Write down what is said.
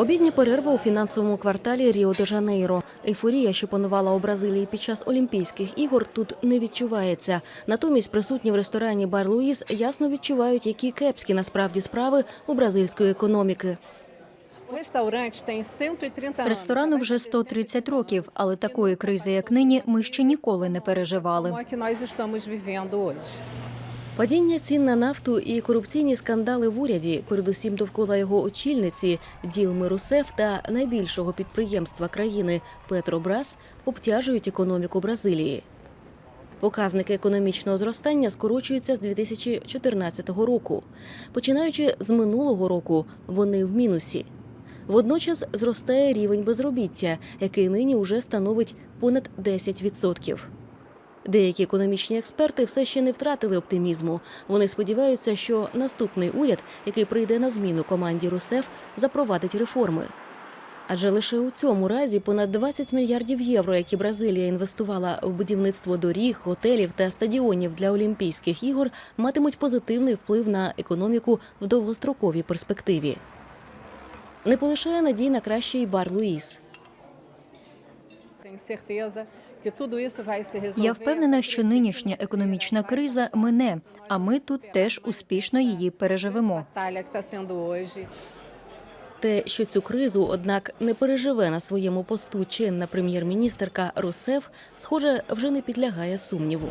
Обідня перерва у фінансовому кварталі Ріо де Жанейро. Ейфорія, що панувала у Бразилії під час Олімпійських ігор, тут не відчувається. Натомість присутні в ресторані Бар Луїс ясно відчувають, які кепські насправді справи у бразильської економіки. O restaurante tem 130 anos. Ресторану вже 130 років, але такої кризи, як нині, ми ще ніколи не переживали. Падіння цін на нафту і корупційні скандали в уряді, передусім довкола його очільниці Ділми Русеф та найбільшого підприємства країни Петробрас, обтяжують економіку Бразилії. Показники економічного зростання скорочуються з 2014 року. Починаючи з минулого року, вони в мінусі. Водночас зростає рівень безробіття, який нині уже становить понад 10%. Деякі економічні експерти все ще не втратили оптимізму. Вони сподіваються, що наступний уряд, який прийде на зміну команді Русеф, запровадить реформи. Адже лише у цьому разі понад 20 мільярдів євро, які Бразилія інвестувала в будівництво доріг, готелів та стадіонів для Олімпійських ігор, матимуть позитивний вплив на економіку в довгостроковій перспективі. Не полишає надій на краще й бар Луїс. Я впевнена, що нинішня економічна криза мине, а ми тут теж успішно її переживемо. Те, що цю кризу, однак, не переживе на своєму посту чинна прем'єр-міністерка Русев, схоже, вже не підлягає сумніву.